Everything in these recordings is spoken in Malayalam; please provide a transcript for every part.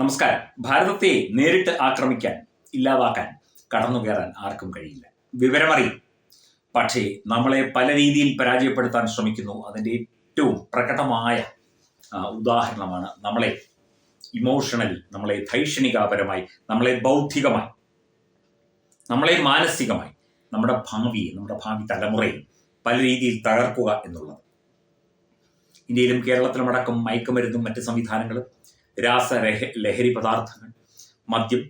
നമസ്കാരം. ഭാരതത്തെ നേരിട്ട് ആക്രമിക്കാൻ ഇല്ലാതാക്കാൻ കടന്നു കയറാൻ ആർക്കും കഴിയില്ല. വിവരമറിയും. പക്ഷേ നമ്മളെ പല രീതിയിൽ പരാജയപ്പെടുത്താൻ ശ്രമിക്കുന്നു. അതിന്റെ ഏറ്റവും പ്രകടമായ ഉദാഹരണമാണ് നമ്മളെ ഇമോഷണലി നമ്മളെ ധൈഷണികാപരമായി നമ്മളെ ബൗദ്ധികമായി നമ്മളെ മാനസികമായി നമ്മുടെ ഭാവിയെ നമ്മുടെ ഭാവി തലമുറയെ പല രീതിയിൽ തകർക്കുക എന്നുള്ളത്. ഇന്ത്യയിലും കേരളത്തിലുമടക്കം മയക്കുമരുന്നും മറ്റ് സംവിധാനങ്ങളും രാസരഹ ലഹരി പദാർത്ഥങ്ങൾ മദ്യം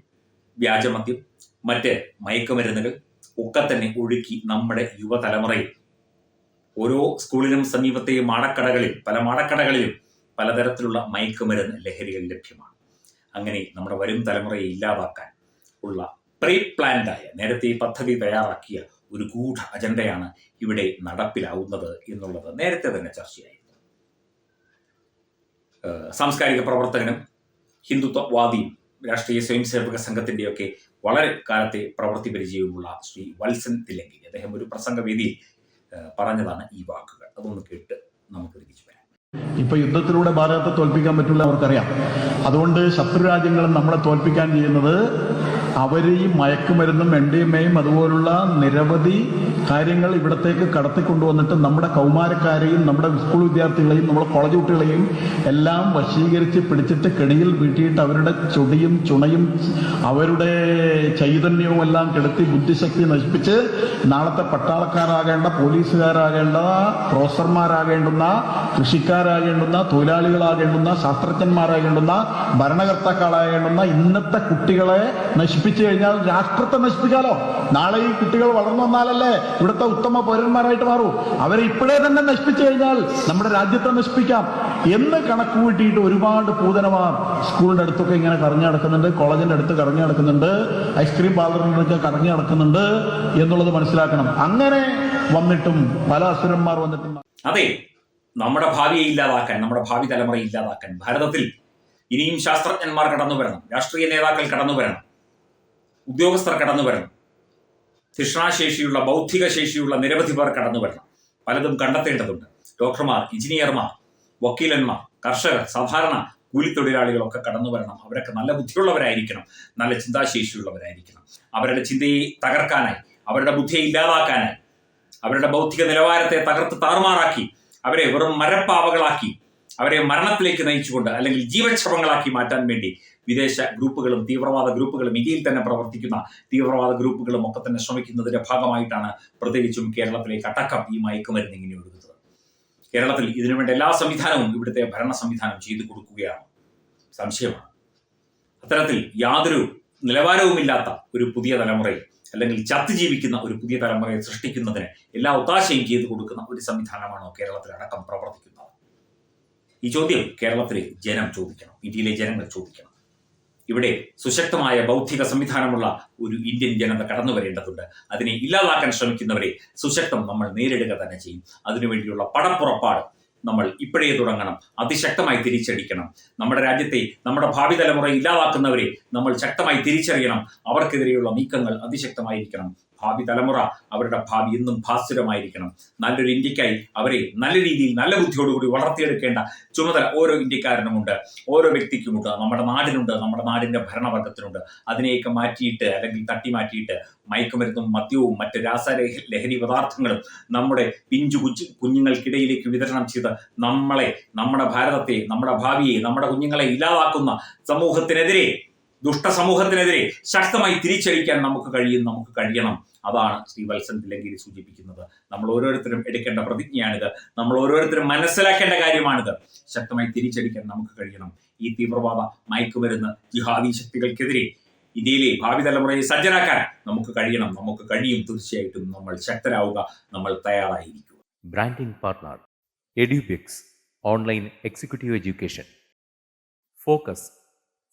വ്യാജമദ്യം മറ്റ് മയക്കുമരുന്നുകൾ ഒക്കെ തന്നെ ഒഴുക്കി നമ്മുടെ യുവതലമുറയിൽ. ഓരോ സ്കൂളിലും സമീപത്തെ മാടക്കടകളിൽ പല മാടക്കടകളിലും പലതരത്തിലുള്ള മയക്കുമരുന്ന് ലഹരികൾ ലഭ്യമാണ്. അങ്ങനെ നമ്മുടെ വരും തലമുറയെ ഇല്ലാതാക്കാൻ ഉള്ള പ്രീ പ്ലാൻഡായ നേരത്തെ പദ്ധതി തയ്യാറാക്കിയ ഒരു ഗൂഢ അജണ്ടയാണ് ഇവിടെ നടപ്പിലാവുന്നത് എന്നുള്ളത് നേരത്തെ തന്നെ ചർച്ചയായിരുന്നു. സാംസ്കാരിക പ്രവർത്തകനും ഹിന്ദുത്വവാദിയും രാഷ്ട്രീയ സ്വയം സേവക സംഘത്തിന്റെയൊക്കെ വളരെ കാലത്തെ പ്രവൃത്തി പരിചയവുമുള്ള ശ്രീ വത്സൻ തിലങ്കി അദ്ദേഹം ഒരു പ്രസംഗവേദിയിൽ പറഞ്ഞതാണ് ഈ വാക്കുകൾ. അതൊന്ന് കേട്ട് നമുക്ക് തിരിച്ചു വരാം. ഇപ്പൊ യുദ്ധത്തിലൂടെ ഭാരതത്തെ തോൽപ്പിക്കാൻ പറ്റില്ല അവർക്കറിയാം. അതുകൊണ്ട് ശത്രു രാജ്യങ്ങളും നമ്മളെ തോൽപ്പിക്കാൻ ചെയ്യുന്നത് അവർ ഈ മയക്കുമരുന്നും എൻ ഡി എം എയും അതുപോലുള്ള നിരവധി കാര്യങ്ങൾ ഇവിടത്തേക്ക് കടത്തിക്കൊണ്ടുവന്നിട്ട് നമ്മുടെ കൗമാരക്കാരെയും നമ്മുടെ സ്കൂൾ വിദ്യാർത്ഥികളെയും നമ്മുടെ കോളേജ് കുട്ടികളെയും എല്ലാം വശീകരിച്ച് പിടിച്ചിട്ട് കെണിയിൽ വീട്ടിയിട്ട് അവരുടെ ചൊടിയും ചുണയും അവരുടെ ചൈതന്യവും എല്ലാം കെടുത്തി ബുദ്ധിശക്തി നശിപ്പിച്ച് നാളത്തെ പട്ടാളക്കാരാകേണ്ട പോലീസുകാരാകേണ്ട പ്രൊഫസർമാരാകേണ്ടുന്ന കൃഷിക്കാരാകേണ്ടുന്ന തൊഴിലാളികളാകേണ്ടുന്ന ശാസ്ത്രജ്ഞന്മാരാകേണ്ടുന്ന ഭരണകർത്താക്കളാകേണ്ടുന്ന ഇന്നത്തെ കുട്ടികളെ നശിപ്പിച്ചു കഴിഞ്ഞാൽ രാഷ്ട്രത്തെ നശിപ്പിക്കാലോ? നാളെ ഈ കുട്ടികൾ വളർന്നു വന്നാലല്ലേ ഇവിടുത്തെ ഉത്തമ പൗരന്മാരായിട്ട് മാറൂ? അവരെ ഇപ്പോഴേ തന്നെ നശിപ്പിച്ചു കഴിഞ്ഞാൽ നമ്മുടെ രാജ്യത്തെ നശിപ്പിക്കാം. എന്ന് കണക്ക് കൂട്ടിയിട്ട് ഒരുപാട് പൂതനമാർ സ്കൂളിന്റെ അടുത്തൊക്കെ ഇങ്ങനെ കറങ്ങി നടക്കുന്നുണ്ട്. കോളേജിന്റെ അടുത്ത് കറങ്ങി നടക്കുന്നുണ്ട്. ഐസ്ക്രീം പാർലറിന്റെ അടുത്ത് കറങ്ങി നടക്കുന്നുണ്ട് എന്നുള്ളത് മനസ്സിലാക്കണം. അങ്ങനെ വന്നിട്ടും പല അസുരന്മാർ വന്നിട്ടും അതെ നമ്മുടെ ഭാവിയെ ഇല്ലാതാക്കാൻ നമ്മുടെ ഭാവി തലമുറയെ ഇല്ലാതാക്കാൻ ഭാരതത്തിൽ ഇനിയും ശാസ്ത്രജ്ഞന്മാർ കടന്നു വരണം രാഷ്ട്രീയ നേതാക്കൾ കടന്നു വരണം ഉദ്യോഗസ്ഥർ കടന്നു വരണം. ശിക്ഷണാശേഷിയുള്ള ബൗദ്ധിക ശേഷിയുള്ള നിരവധി പേർ കടന്നു വരണം. പലതും കണ്ടെത്തേണ്ടതുണ്ട്. ഡോക്ടർമാർ എഞ്ചിനീയർമാർ വക്കീലന്മാർ കർഷകർ സാധാരണ കൂലിത്തൊഴിലാളികളൊക്കെ കടന്നു വരണം. അവരൊക്കെ നല്ല ബുദ്ധിയുള്ളവരായിരിക്കണം. നല്ല ചിന്താശേഷിയുള്ളവരായിരിക്കണം. അവരുടെ ചിന്തയെ തകർക്കാനായി അവരുടെ ബുദ്ധിയെ ഇല്ലാതാക്കാനായി അവരുടെ ബൗദ്ധിക നിലവാരത്തെ തകർത്ത് താറുമാറാക്കി അവരെ വെറും മരപ്പാവകളാക്കി അവരെ മരണത്തിലേക്ക് നയിച്ചുകൊണ്ട് അല്ലെങ്കിൽ ജീവക്ഷമങ്ങളാക്കി മാറ്റാൻ വേണ്ടി വിദേശ ഗ്രൂപ്പുകളും തീവ്രവാദ ഗ്രൂപ്പുകളും ഇന്ത്യയിൽ തന്നെ പ്രവർത്തിക്കുന്ന തീവ്രവാദ ഗ്രൂപ്പുകളും ഒക്കെ തന്നെ ശ്രമിക്കുന്നതിന്റെ ഭാഗമായിട്ടാണ് പ്രത്യേകിച്ചും കേരളത്തിലേക്ക് അടക്കം ഈ മയക്കുമരുന്ന് ഇങ്ങനെ ഒഴുകുന്നത്. കേരളത്തിൽ ഇതിനുവേണ്ട എല്ലാ സംവിധാനവും ഇവിടുത്തെ ഭരണ സംവിധാനം ചെയ്തു കൊടുക്കുകയാണ്. സംശയമാണ്. അത്തരത്തിൽ യാതൊരു നിലവാരവുമില്ലാത്ത ഒരു പുതിയ തലമുറയിൽ അല്ലെങ്കിൽ ചത്തു ജീവിക്കുന്ന ഒരു പുതിയ തലമുറയെ സൃഷ്ടിക്കുന്നതിന് എല്ലാ ഒത്താശയും ചെയ്തു കൊടുക്കുന്ന ഒരു സംവിധാനമാണോ കേരളത്തിൽ അടക്കം പ്രവർത്തിക്കുന്നത്? ഈ ചോദ്യം കേരളത്തിലെ ജനം ചോദിക്കണം ഇന്ത്യയിലെ ജനങ്ങൾ ചോദിക്കണം. ഇവിടെ സുശക്തമായ ബൗദ്ധിക സംവിധാനമുള്ള ഒരു ഇന്ത്യൻ ജനത കടന്നു വരേണ്ടതുണ്ട്. അതിനെ ഇല്ലാതാക്കാൻ ശ്രമിക്കുന്നവരെ സുശക്തം നമ്മൾ നേരിടുക തന്നെ ചെയ്യും. അതിനുവേണ്ടിയുള്ള പടപ്പുറപ്പാട് നമ്മൾ ഇപ്പോഴേ തുടങ്ങണം. അതിശക്തമായി തിരിച്ചടിക്കണം. നമ്മുടെ രാജ്യത്തെ നമ്മുടെ ഭാവി തലമുറ ഇല്ലാതാക്കുന്നവരെ നമ്മൾ ശക്തമായി തിരിച്ചറിയണം. അവർക്കെതിരെയുള്ള നീക്കങ്ങൾ അതിശക്തമായിരിക്കണം. ഭാവി തലമുറ അവരുടെ ഭാവി എന്നും ഭാസുരമായിരിക്കണം നല്ലൊരു ഇന്ത്യക്കായി അവരെ നല്ല രീതിയിൽ നല്ല ബുദ്ധിയോടുകൂടി വളർത്തിയെടുക്കേണ്ട ചുമതല ഓരോ ഇന്ത്യക്കാരനുമുണ്ട് ഓരോ വ്യക്തിക്കുമുണ്ട്. നമ്മുടെ നാടിനുണ്ട് നമ്മുടെ നാടിന്റെ ഭരണവർഗത്തിനുണ്ട്. അതിനെയൊക്കെ മാറ്റിയിട്ട് അല്ലെങ്കിൽ തട്ടി മാറ്റിയിട്ട് മയക്കുമരുന്നും മദ്യവും മറ്റ് രാസലഹ ലഹരി പദാർത്ഥങ്ങളും നമ്മുടെ പിഞ്ചു കുഞ്ഞു കുഞ്ഞുങ്ങൾക്കിടയിലേക്ക് വിതരണം ചെയ്ത് നമ്മളെ നമ്മുടെ ഭാരതത്തെ നമ്മുടെ ഭാവിയെ നമ്മുടെ കുഞ്ഞുങ്ങളെ ഇല്ലാതാക്കുന്ന സമൂഹത്തിനെതിരെ ദുഷ്ടസമൂഹത്തിനെതിരെ ശക്തമായി തിരിച്ചടിക്കാൻ നമുക്ക് കഴിയും നമുക്ക് കഴിയണം. അതാണ് ശ്രീ വത്സൻ തിലങ്കേരി സൂചിപ്പിക്കുന്നത്. നമ്മൾ ഓരോരുത്തരും എടുക്കേണ്ട പ്രതിജ്ഞയാണിത്. നമ്മൾ ഓരോരുത്തരും മനസ്സിലാക്കേണ്ട കാര്യമാണിത്. ശക്തമായി തിരിച്ചടിക്കാൻ നമുക്ക് കഴിയണം. ഈ തീവ്രവാദ മയക്കുമരുന്ന് ജിഹാദി ശക്തികൾക്കെതിരെ ഇന്ത്യയിലെ ഭാവി തലമുറയെ സജ്ജരാക്കാൻ നമുക്ക് കഴിയണം. നമുക്ക് കഴിയും. തീർച്ചയായിട്ടും നമ്മൾ ശക്തരാവുക. നമ്മൾ തയ്യാറായിരിക്കുക. Branding partner Edubix online executive education focus